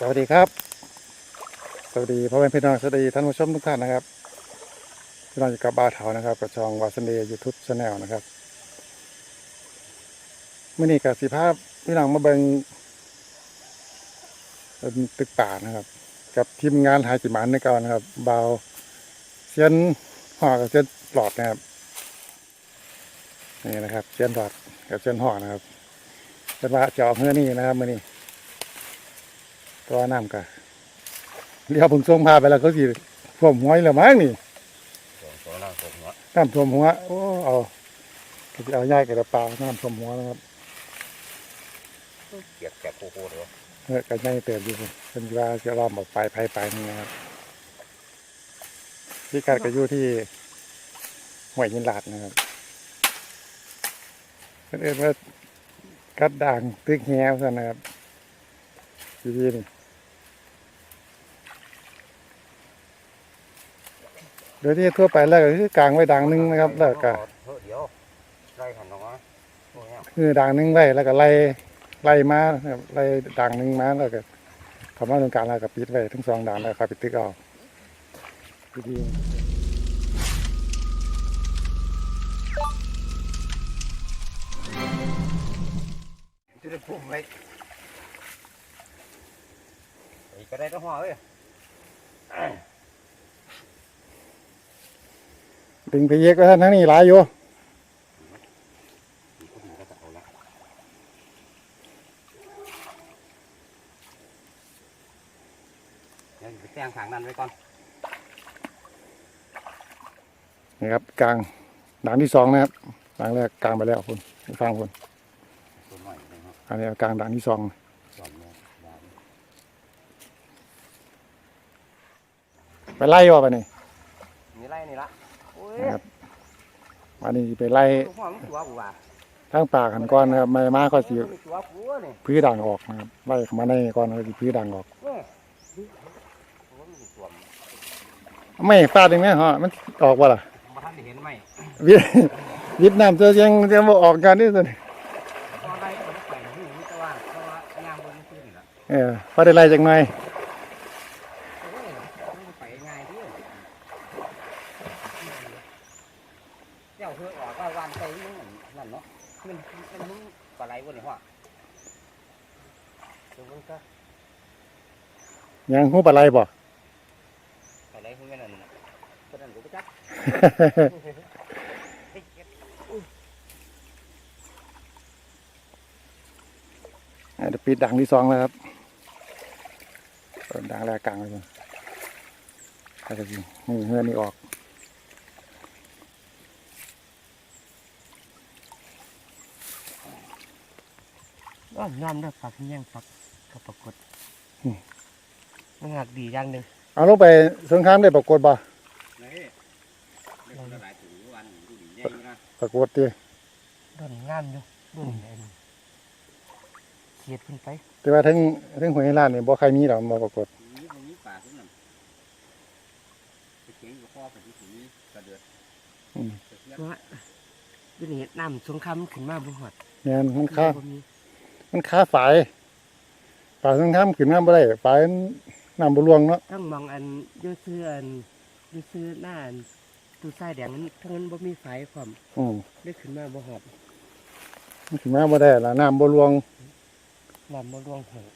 สวัสดีครับ สวัสดีพ่อแม่พี่น้องสวัสดีท่านผู้ชมทุกท่านนะครับพี่น้องอยู่กับบาเถานะครับกับช่องวาสเนยูทูบชาแนลนะครับมื่อนี้กับสีภาพพี่น้องมาเบิงตึกป่านะครับ กับทีมงานหายจิมันในเก่านะครับเบาเซียนห่อกับเซียนปลอดนะครับนี่นะครับเซียนปลอดกับเซียนห่อนะครับเป็นว่าจะออกเมื่อนี้นะครับมื่อนี้ ตัวน้ำกะเรียกผมส่งพาไปแล้วเขาสิท่วมหัวอีกแล้วมั้งนี่สองตัวนั่งผมเนาะน้ำท่วมหัวโอ้เอาก็สิเอาย่ายกับปลาน้ำท่วมหัวนะครับเกียกแกะโคโค่เลยวะเออก็ย่ายเติมอยู่เป็นว่าจะล้อมออกไปไปไปนี่นะครับที่การก็อยู่ที่ห้วยยินลาดนะครับเรียกว่ากัดด่างตึกแฮวซะนะครับที่นี่ โดยที่ทั่วไปแล้วก็คือกลางไว้ด่างหนึงนะครับ แล้วก็เฮ้ยเดี๋ยวไล่หันออกมาโอ้ยเนี่ยคือด่างหนึงไว้แล้วก็ไล่ไล่มานะครับไล่ด่างหนึงมาแล้วก็คำว่าตรงกลางแล้วก็ปิดไว้ทั้งสองด่างแล้วก็ปิดตึกเอาดีจะได้พุ่มไว้ไอ้ก็ได้ต้องหัวเว้ย ๆ ดึงไปเยกก็ท่านทั้งนี้หลายอยู่มีคนหนึ่งก็จะเอาละเดี๋ยวไปแจ้งทางนั้นไว้ก่อนนี่ครับกลางด่างที่สองนะครับด่างแรกกลางไปแล้วคุณฟังคุณตัวหน่อยนะครับอันนี้กลางด่างที่สองสอนเลยดาวไปไล่ว่าไปนี่นี่ไล่นี่ละโอ้ย นะครับอันนี้ไปไล่ตัวหัวมันตัวกูว่ะทั้งปากหันก้อนนะครับไม่มาก็สิตัวมันตัวกูนี่พื้นด่างออกนะครับไล่เข้ามาในก้อนก็สิพื้นด่างออกเว้ยตัวมันตัวมันไม่ฟาดยังไงฮะมันออกว่าล่ะมาท่านได้เห็นไหมวิวิดน้ำเจอยังจะมาออกกันนี่สิตอนไล่คนไปหูนี่แต่ว่าเพราะว่ายางบนนี่คือนี่ละเออพอได้ไล่จากหน่อย โอ้ยมันไปง่ายที่เจ้าเพื่อออก วาวันไปมึงนั่นเนาะมันมันมึงปลาไหลบนหัวตัวมึงก็ยังหูปลาไหลบ่ปลาไหลมึงนั่นน่ะก็นั่นกูไปจักอะเดี๋ยวปิดด่างที่สองแล้วครับเปิดด่างแรกกลางไปก่อนแล้วก็สินี่เฮือนี่ออก อ๋อยอมได้ปักยังปักกับปรากฏมันหักดีอย่างหนึ่งเอาลงไปสงครามได้ปรากฏบ่นี่ได้คนละหลายถุงวันดูดีใหญ่นะปรากฏดิโดนงามอยู่โดนเอ็นเขียดขึ้นไปแต่ว่าทั้งทั้งหวยล้านนี่บ่ใครมีดอกบ่ปรากฏนี้ตรงนี้ป่าขึ้นนั่นไปเขียงกับพ่อไปที่ตรงนี้กระเดือดอืมว่าดูนี่น้ำสงครามขึ้นมาบ่หอดแม่นมันค่าบ่มี มันค่าฝายฝายสงครามขึ้นมาบ่ได้ฝายน้ำบ่รวงเนาะต้องมองอันอยูซื้ออันอยูซื้อหน้าอันตู้ทรายแดงนั้นทั้งนั้นบ่มีไฟความอืมได้ขึ้นมาบ่หอดมันขึ้นมาบ่ได้ล่ะน้ำบ่รวงน้ำบ่รวงหง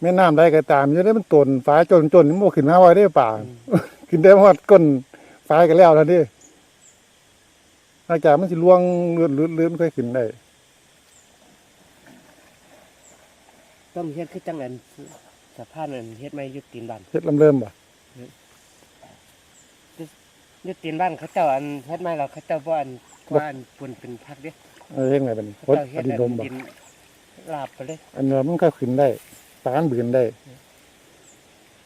แม่น้ำใดก็ตามอยู่ได้มันตนฝายจนจนมันบ่ขึ้นมาไว้ได้ป่าอืมขึ้นได้ฮอดก้นฝายก็แล้วแล้วดินอกจากมันสิลวงเลือดเลือดเลือดมันค่อยขึ้นได้ ต้องเฮ็ดคือจังอันสะพานอันเฮ็ดไม่ยึดตีนบ้านเฮ็ดลำเริ่มบ่ยึดตีนบ้านเขาเจ้าอันเฮ็ดไม่เราเขาเจ้าบ่อันว่าอันปุ่นเป็นพักเด้เออเฮ็ดไงบัดนี้เขาพดเจ้าเฮ็อดดินอันดมบ่ดินลาบไปเลยอันนี้มันก็ขึ้นได้ปานบืนได้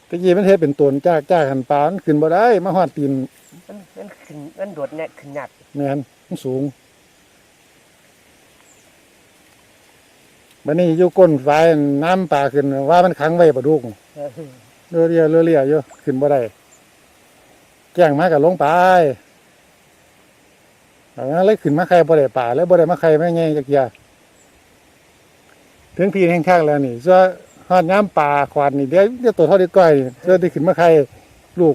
ตะกี้มันเฮ็ดเป็นตนจากจากหันปานขึ้นบ่ได้ มาฮอดตีนมันมันขึ้นมันโดดเนี่ยขึ้นยากแม่นมันสูง บัดนี้อยู่ก้นฝายน้ำป่าขึ้น ว่ามันขังไว้บ่ดุกเออเรือเรียเรือเรียอยู่ขึ้นบ่ได้แจ้งมากับลงไปเอางั้นเลยขึ้นมาใครบ่ได้ป่า แล้วบ่ได้มาใครไม่ไงจักเทียถึงพี่แห่งข้างแล้วนี่ซัวเฮทอดน้ำปลาควานนี่เดี๋ยวเดี๋ยวตัวเท่าเด็กก้อยนี่เดี๋ยวได้ขึ้นมาใครลูก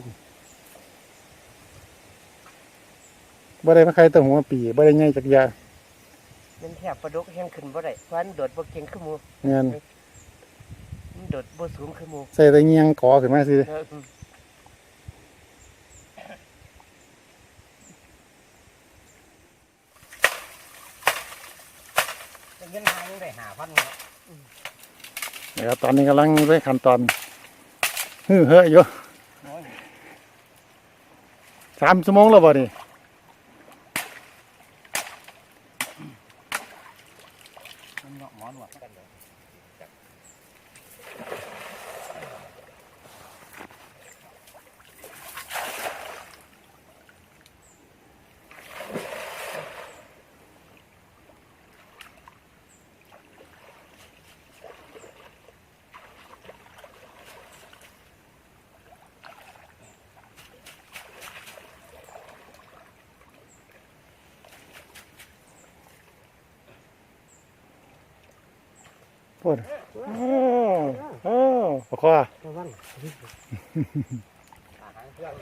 บ่ได้มาใครตัวหัวปีบ่ได้ใหญ่จักอยา งมันแทบปลาดุกแห้งขึ้นบ่ได้เพราะมันโดดบ่เก่งขึ้นหมูเงินมันโดดบ่สูงขึ้นหมูใส่แต่เงียงกอขึ้นมาสิเออเงินหายังได้หาพันเนาะเดี๋ยวตอนนี้กำลังไปขั้นตอนฮือเฮ้ออยู่โอ้ยสามชั่วโมงแล้วบ่นี่มันเนาะหมอนวดกันเลย พูดโอ้โอ้ปะคอระวัง อาหารเครื่อง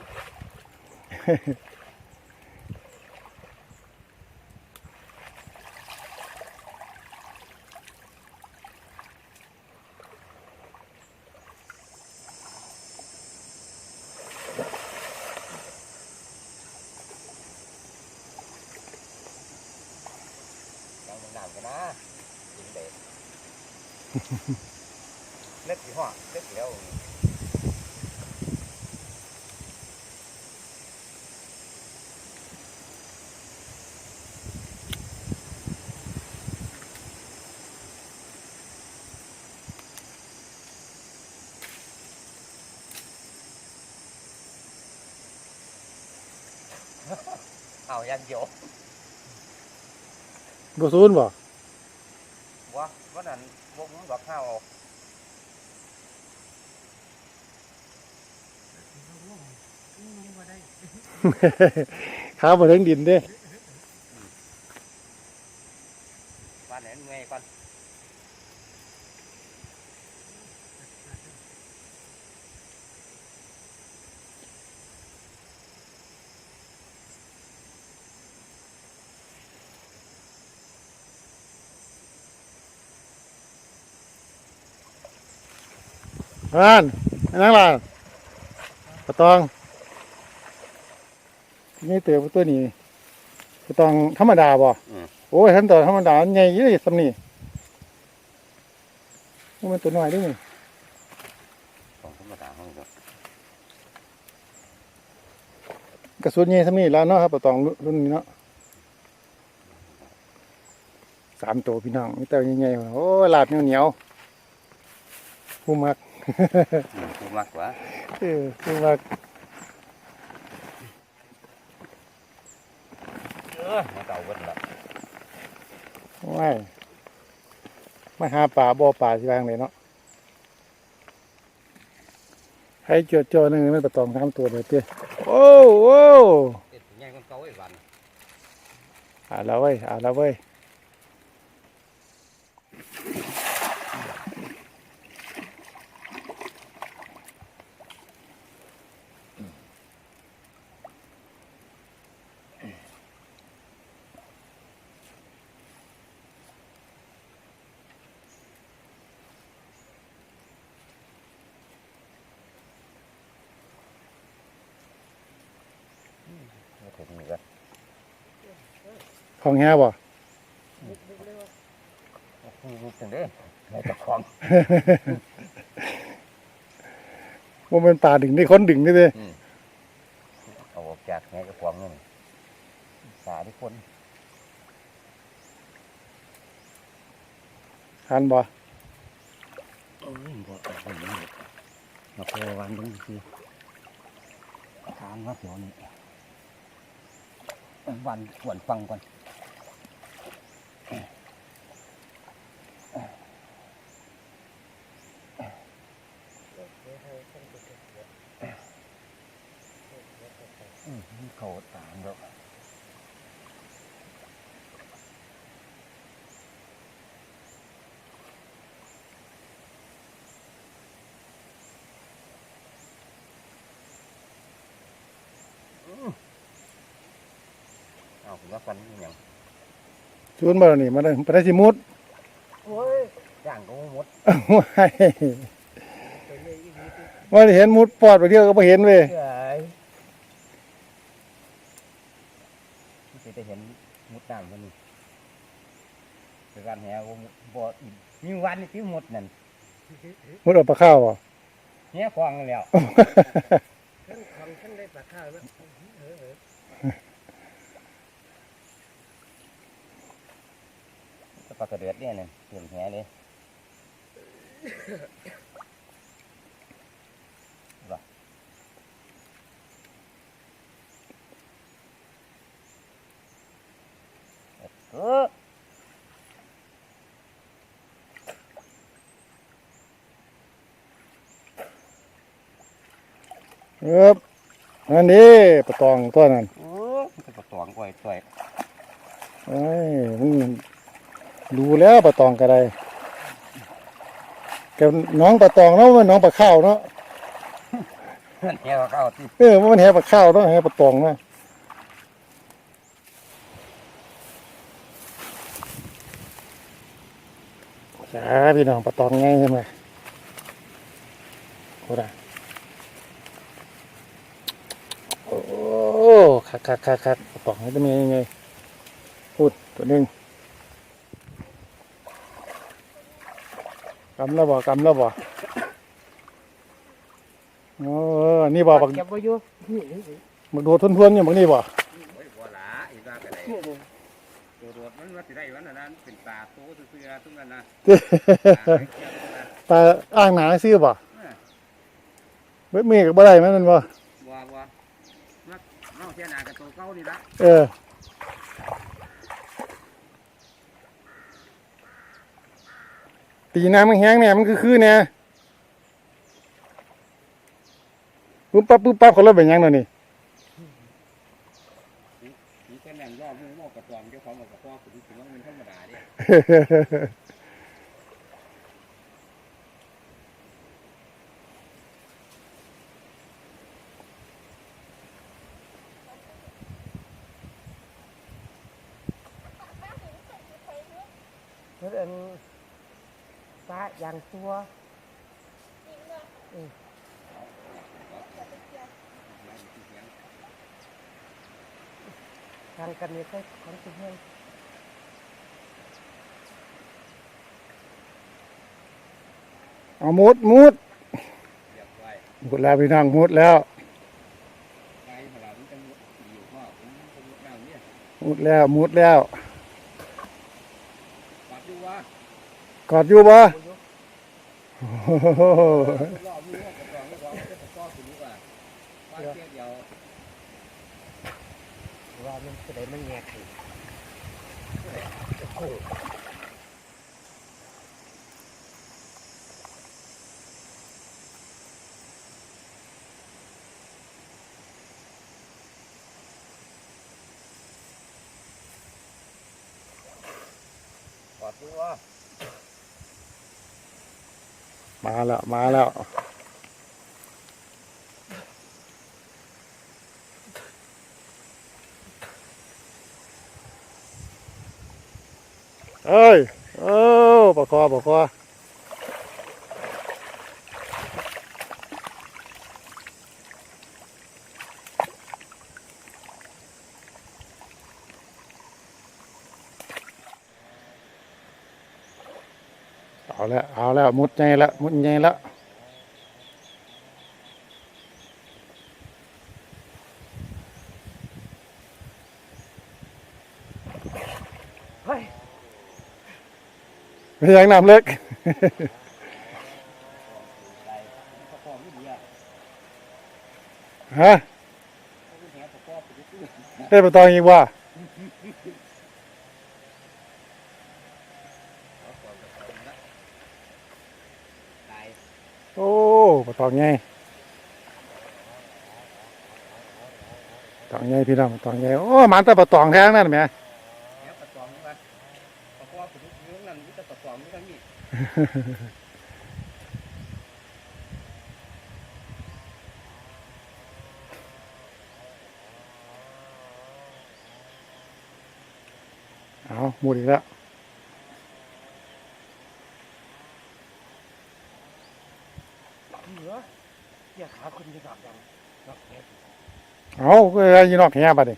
ยังมันน้ำกันนะกินเด็ด เล็กสิห่อเล็กเดียว เอายันโยบ่ซูนบ่วะวันนั้นวงดอกข้าวออกขาบ่ถึงดินเด้วันไหนเมื่อยก่อน นอันนั่งล่ะปะตองนี่เตือตัวนี้ปะตองธรรมดาบ่โอ้ยท่านต่อธรรมดาใหญ่ยี่สำนี่นี่มันตัวน้อยเด้วยนี่ของธรรมดาห้องก็กระสุนใหญ่สำนี่แล้วเนาะครับปะตองรุ่นนี้เนาะสามตัวพี่น้องมีแต่ใหญ่ๆโอ้ยลาบเหนียวๆผู้มักถู กมากกว่าเออผู้มักเออมาเก่าเบิดละว้ายมาหาป่าบ่อป่าสิบางเลยเนาะให้เจอเจอหนึ่งมันประตองทำตัวเลยเตี้ยโอ้โอ้เอ็ดใหญ่กว่าเก่าไอ้วันอ่าแล้วเว้ยอ่าแล้วเว้ย ของแฮ่บ่รู้จังเด้ในเจ้าของว่ามันป่าดึงได้คนดึงได้เลยเอาออกจากแง่กระป๋องนี่สาที่คนหันบ่โอ้ยบ่เอาคนนี้มาโควันเบิ่งสิถามว่าเดี๋ยวนี้วันกวนฟังก่อน อืมเขาตามแล้วเอามาฟันย่งชูนบ่ล่นี่มานได้มันได้สิมุดโอ้ยจ้างก็มุดโอ้ย ว่าได้เห็นมุดปอดไปเที่ยวก็บ่เห็นเว้ยเอ้ยที่จะเห็นมุดน้ำมันนี่คือการแหวบ่อีกมีวันนี่ที่หมดนั่นมุดเออกปลาข้าวบ่แหวคลองนั่นแล้วทั้งทำทั้งได้ปลาข้าวแล้วเออเออก็ปลากระเดือดเนี่ยนี่เต็มแหเลย เออนั่นนี่ปลาตองตัวนั้นโอ้มันจะปลาตองก่อยต่อยเอ้ยมันรู้แล้วปลาตองก็ได้กับน้องปลาตองเนาะมันน้องปลาข้าวเนาะมันแหวเข้าที่เออมันแหปลาข้าวเนาะแหปลาตองเนาะจ้าพี่น้องปลาตองไงใช่ไหมโอ้ดาโอ้ คักคักคักคักปลาตองนี่จะมียังไงพูดตัวหนึงกำแล้วบ่กำแล้วบ่โอ้นี่บ่บักเก็บไว้อยู่นี่บักโดดทวนๆอย่างบักนี่บ่บัวหลาอีกว่าก็ได้นี่นี่ตัวโดดมันว่าสิได้วันนั้นเป็นปลาโตเสือๆทุกนั้นนะปลาอ่างหนาซื้อบ่เมือกับบ่ได้แม่นมันบ่ บัวบัวนักนอก เสียหนากับตัวเก้านี่ละเออ ตีน้ำมันแห้งเนี่ยมันคือคือเนี่ยปุ๊บปั๊บปุ๊บปั๊บเขาเริ่มเป็นหยังแล้วนี่นี่ก็นั่งรอบมือมอกกระตอมเจ้าของกับกระป๋อคุณถือว่ามันธรรมดาเนี่ย เพื่อนปลาอย่าง ตัวเออทางกันนี่ยก็ของตัวเองเอามุดมุดมุดแล้วพี่น้องมุดแล้วมุดแล้วมุดแล้วปัดดูว่ากอดอยู่บ่ ว่าว่าเสียเดียวว่ามันจะได้มันแงกอีก ปัดดูว่า มาแล้ว มาแล้ว เอ้ยโอ้ปะคอปะคอเอา แล้วเอาแล้วมุดใหญ่แล้วมุดใหญ่แล้วเฮ้ยไม่ยังน้ำเล็กอะไรกระป๋อไม่ดีอะฮะเขาเป็นแหกระป๋อคุณรู้ได้ปะตองอีกว่า ตาย โอ้ปะต องใหญ่ตองใหญ่พี่น้องตองใหญ่โอ้มันแต่ปะตองแท้งนั่นแหมแหกกระป๋อมกันกระป๋อคุณรู้นั่นนี่จะกระป๋อมนี่ทั้งนี้โหมุดอีกแล้ว เหลืออย่าขาคนจะกลับยังนอกแค่ เอาก็เลยยีนอกแห่บัดนี้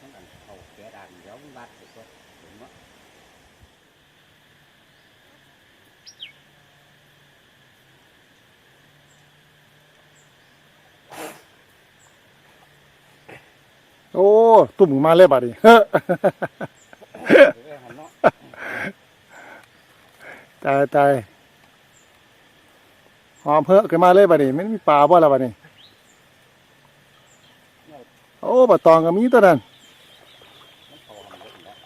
ทั้งอันเขาแก่ด่านเดี๋ยบาดเจ็บก็เห็นว่าโอ้ ตุ่มมาเลยบัดนี้ตายตายหอมเพิ่อขึ้นมาเลยบัดนี้มันมีปลาบ่ล่ะบัดนี้ โอ้ปลาตองก็มีตัวนั้นมันเขาหันเยอะแล้ว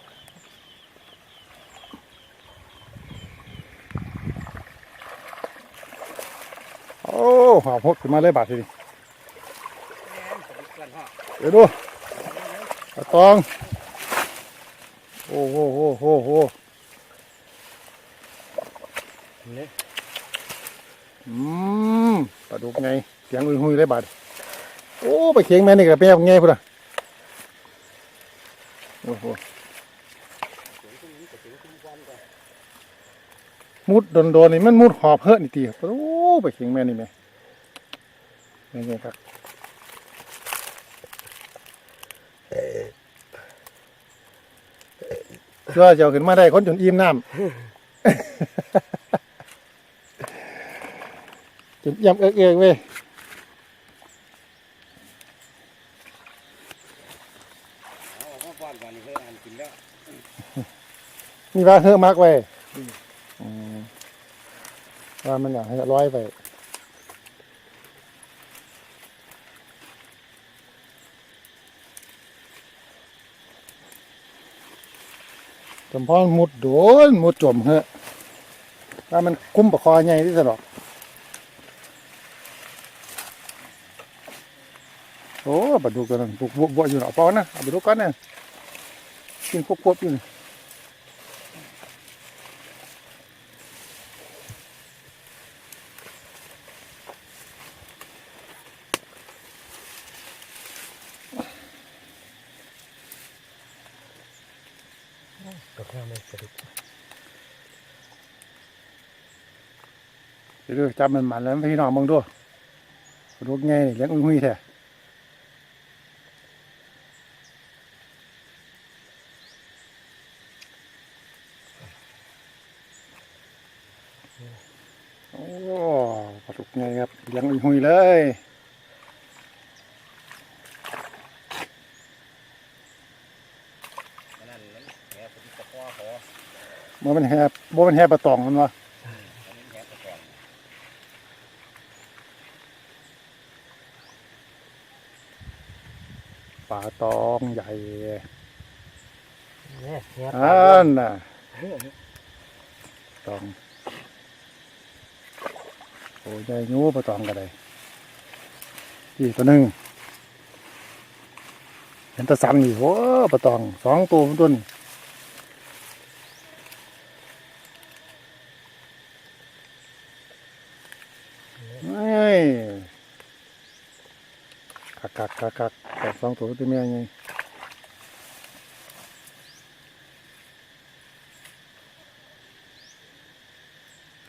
โอ้หอมพดขึ้นมาเลยบัดนี้แม่นสะดุดกันฮะเดี๋ยวดูปลาตอง โอ้โหโอ้โหโอ้โหเนี่ยอืมปลาดุกไงเสียงอุ้ยหุยเลยบัด โอ้ไปเคียงแม่นี่ก็เป็นยังไงพุ่นน่ะโอ้โหเสียงตรงเสียงตรงวันก่อนมุดโดนๆนี่มันมุดหอบเฮ้อนี่ตีโอ้ไปเคียงแม่นี่แม่นี่ไงครับเชื่อจะเอาขึ้นมาได้คนจนอิ่มน้ำจนเอี่ยมเอิกเอิกเว้ย เอาออกมาป้อนก่อนนี่เพื่อหันกินแล้ว มีว่าเฮ้อมากไว้อืมว่ามันอยากให้ร้อยไปจำเพาะมุดโดนมุดจมเฮ้อว่ามันคุ้มประคอใหญ่ที่สุดหรอกโอ้บัดดูกันบุกบุกบวอยู่หนอปอนะเอาไปดูกันนะกินควบควบอยู่นี่ ตกน้ำไม่สะดุด เดี๋ยว จับมันมันแล้วพี่น้องมองดูรูกไงเลี้ยงอุ้ยหุ้ยแท้โอ้ปลาดุกไงครับเลี้ยงอุ้ยหุยเลยมันแหบเป็นตะกร้อเขาบ่มันแฮบ่มันแฮปลาตองมันวะ อันนี้แหบตะกร้อ ปลา ตองใหญ่เนี่ยเนี่ยอันน่ะตอง โอ้ยใหญ่ยูปลาตองก็ได้อีกตัวหนึ่งเห็นแตะสันอยู่โอ้ปลาตองสองตัวต้นไม่คัก คักคักคักแต่สองตัวตัวเมียไง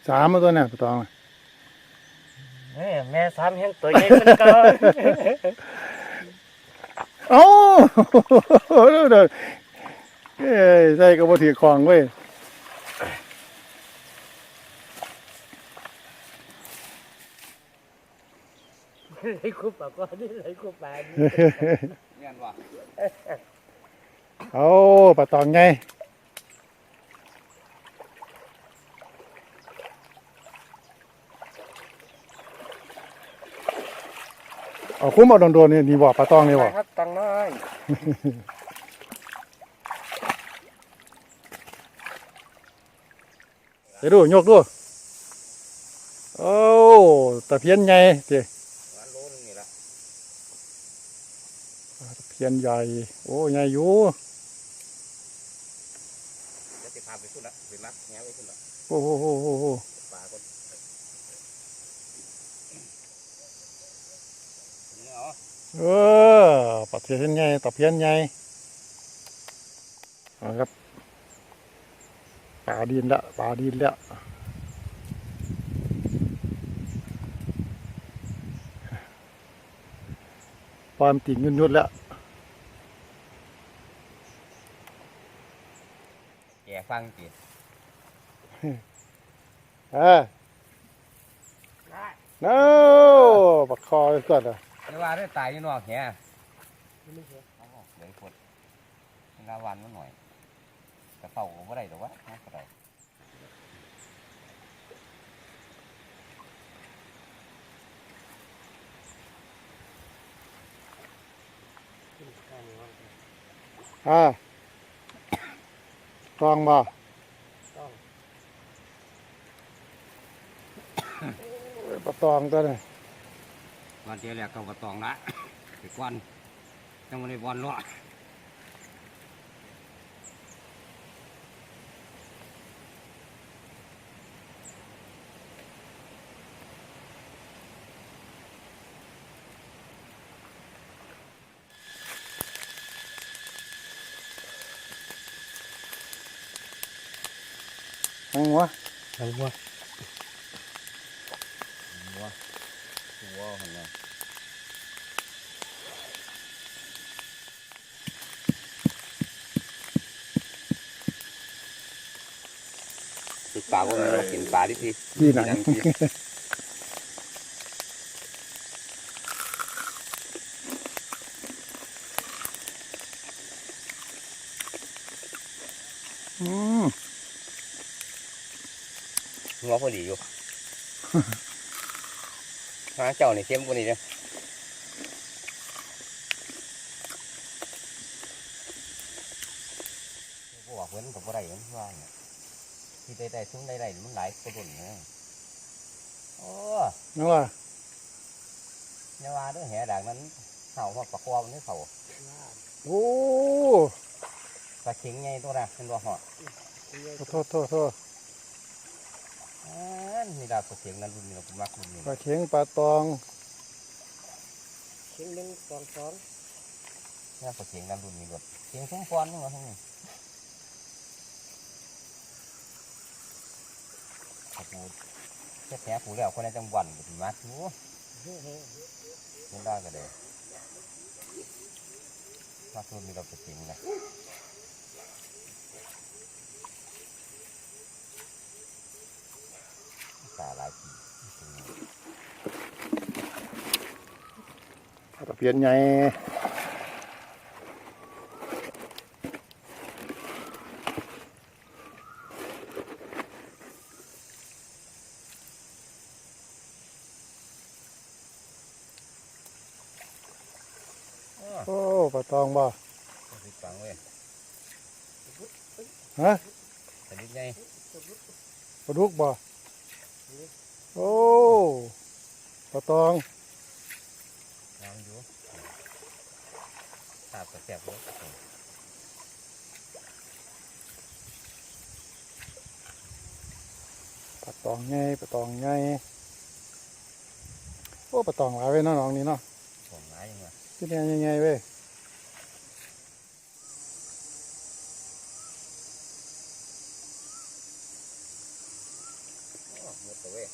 สามตัวเนี่ยปลาตองแม่แม่สามแห่งตัวใหญ่คนเก่าโอ้เดี๋ยวเดี๋ยวเอ้ยใส่กระบอกถือของเว้ย ไอ้คู่ปากก็นี่ไอ้คู่ปลานี่เนี่ยว่ะเอาปลาตองไงเอาคุ้มเอาโดนๆนี่นี่บ่ปลาตองนี่บ่ครับตังน้อยเดี๋ยวดูยกดูโอ้ตะเพียนไงเจ้ หวานโลนึงนี่ละ ตะเพียนใหญ่ โอ้ใหญ่อยู่จะติดพาไปขึ้นละไปรักแหวไปขึ้นละโอ้โหโหโหโหปลาก็นี่เหรอเออปลาเพียนไงตะเพียนไงเอาครับป่าดินละป่าดินละความติ่งยุ่นยุ่นๆแล้ว แก ฟังจีเออ no ปักคอไว้ก่อนอะไม่ว่าได้ตายอยู่นอกแหไม่ใช่เอาออกเหลือคนงาวันมันหน่อยกระเต่าก็บ่ได้หรอกวะน่ากระไดขึ้นข้างนี้ว่าอ่าต องบ่ต้องโอ้ยปลาตองตัวนี้วันเดียวแหลกต้องกระตองละไปกวนจังวันในบอลรอด หัวทั้งหัวหัวหัวเห็นไหมติดปากว่ามันกินปลาดิทีที่หนัง พอดีอยู่ หาเจ้านี่เข้มกว่านี้เด้อบอกเพิ่นก็บ่ได้เพิ่นว่าเนี่ยที่ได้ได้ซุ้มได้ได้มันหลายกระดุนนะโอ้นั่นว่าอยาว่าเด้อแหด่างนั้นเห่าว่าปลาคอมันนี่เขาโอ้ปลาเข็งไงตัวน่ะเป็นตัวหอดโทษโทษโทษอ่า นี่ดาวปลาเข็งนั้นรุ่นนี้เรามักรุ่นนี้ปลาเข็งปลาตองเชียงหนึ่งสองสองนี่ปลาเข็งนั้นรุ่นนี้รถเข็งทุ่งฟอนนี่หว่าทั้งนี้ขอบคุณแค่แผลผูแล้วคนในจังหวัดก็สิมักอยู่เป็นได้ก็ได้มักรุ่นนี้เราปลาเข็งนะ ตาหลายปีตะเพียนใหญ่โอ้ปลาตองบ่สิฟังเว้ยฮะสนิทไงปลาดุกบ่ โอ้ปลาตองงามอยู่ทราบกระแสบเลยปลาตองใหญ่ปลาตองใหญ่โอ้ปลาตองหลายเว้ยเนาะน้องนี่เนาะผมหมายยังไงที่นี่ใหญ่ๆเว้ย หมดตัวเว้ย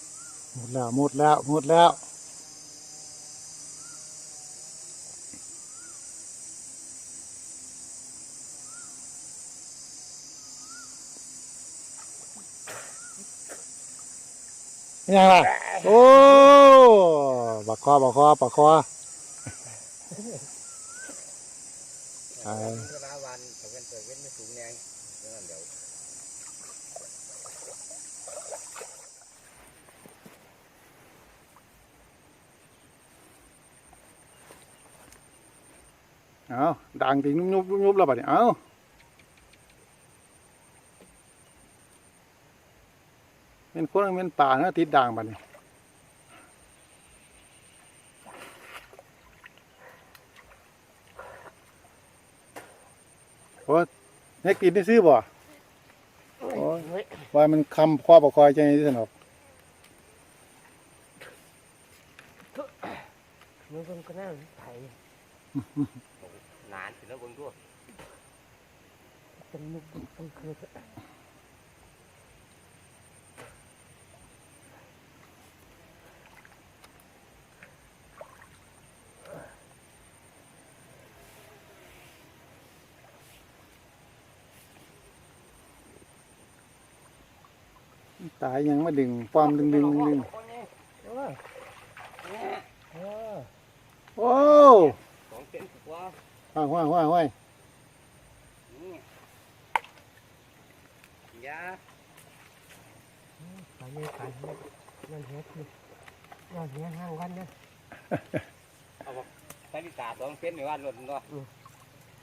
หม ดแล้วหมดแล้วหมดแล้วยังล่ะโอ้บักคอบักคอบักคอไอ้เวลาวันตะเวนตะเวนไม่สูงแรงนั่นเดี๋ยว เอาดังจริงยุบยุบยุบแล้วบัดนี้เอาเป็นคนเป็นป่านะติดด่างบัดนี้โอ้เน็กติดได้ซื้อบ่โอ้ยเฮ้ยว่ามันคำคว้าประคอยใจที่สนอกมันเป็นก็น่าไถ นานถึงแล้วบนด้วยตายยังมาดึงความดึงดึงดึงโอ้ ว้าวว้าวว้าวว้าวนี่ยาไปเลยไปเลยนั่นเฮ็ดคือนั่นเฮ็ดห้างวันเนี่ยสาริตาสองเส้นในวันรถเนาะ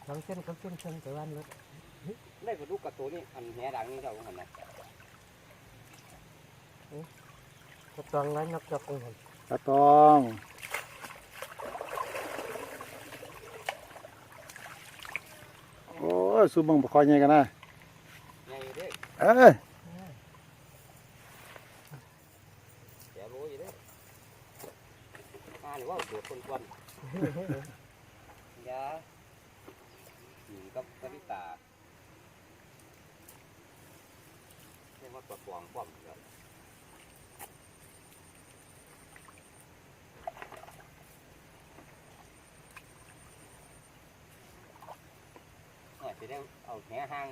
สองเส้นกับเส้นเส้นไปวันรถได้กระดูกกระตัวนี่อันแหดังนี่เจ้าหันนะก็ตองไว้นกจอกเองหั่นปลาตองโอ้ยสูบบังปลาคอยใหญ่กันนะใหญ่เอเอ้ยแฉโลอยู่ด้อมาหรือว่าโดดคนควันยาอยู่กับสาริตาเรียกว่าตัวกวางป้อมเลย อะจะได้เอาแหห้าง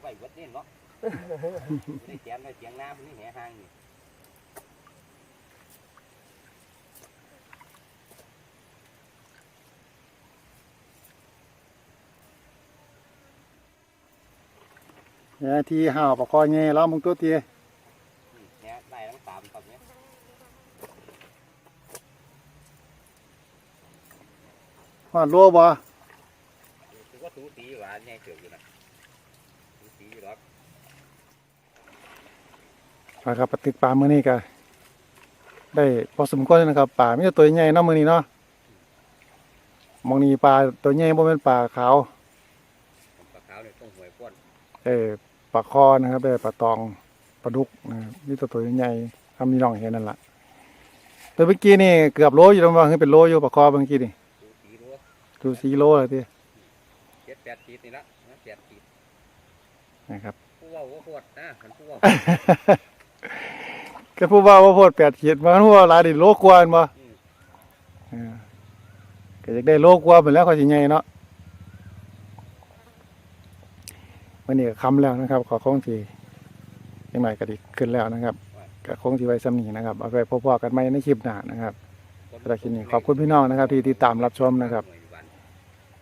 ไว้วัดนี่เนาะได้แจมได้เสียงน้ำนี่แหห้างนี่เนี่ยที่ห่าวปลาคอยใหญ่แล้วมึงตัวเตี้ยอืมแหได้ทั้งสามตอนนี้หอดโลบ่ถือว่าตูตีหวานใหญ่เกิดอยู่นะตูตีอยู่หรอกนะครับปฏิดปลามื้อนี้ก็ได้พอสมควรแล้วนะครับปลามีแต่ตัวใหญ่เนาะมื้อนี้เนาะมองนี้ปลาตัวใหญ่บ่แม่นปลาขาวผมปลาขาวเลยต้องหวยป้อนเออปลาคอนะครับได้ปลาตองปลาดุกนะครับมีตัวตัวใหญ่ๆทำมีน้องเห็นนั่นล่ะตัวเมื่อกี้นี่เกือบโลอยู่แล้วว่าคือเป็นโลอยู่ปลาคอเมื่อกี้นี่ตูตีรู้ดูสีโลเลยทีเจ็ดแปดขีดนี่ละนะแปดขีดนะครับ ผู้เว่าว่าโคตรนะมันผู้เว่า ก็พูดว่าว่าโพดแปดขีดมาพูดว่าหลายดิโลกว่าแม่นบ่อืมเออก็อยากได้โลกว่าเป็นแล้วก็สิใหญ่เนาะวันนี้ก็คำแล้วนะครับ ขอคงทียังไงก็ดีขึ้นแล้วนะครับก็คงที่ไว้ซ้ำนี้นะครับ เอาไปพบๆกันใหม่ในคลิปหน้านะครับ สำหรับคลิปนี้ขอบคุณพี่น้องนะครับที่ติดตามรับชมนะครับหวยวัน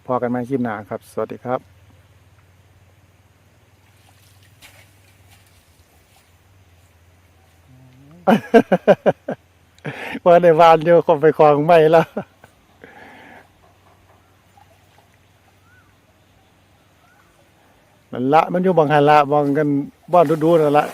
พอกันใหมคลิปหน้าครับ สวัสดีครับว่าในวานเดียวคนไปคลองไม่แล้วนั่นละมันอยู่บางหันละบางกันบ้านดูๆนั่นละ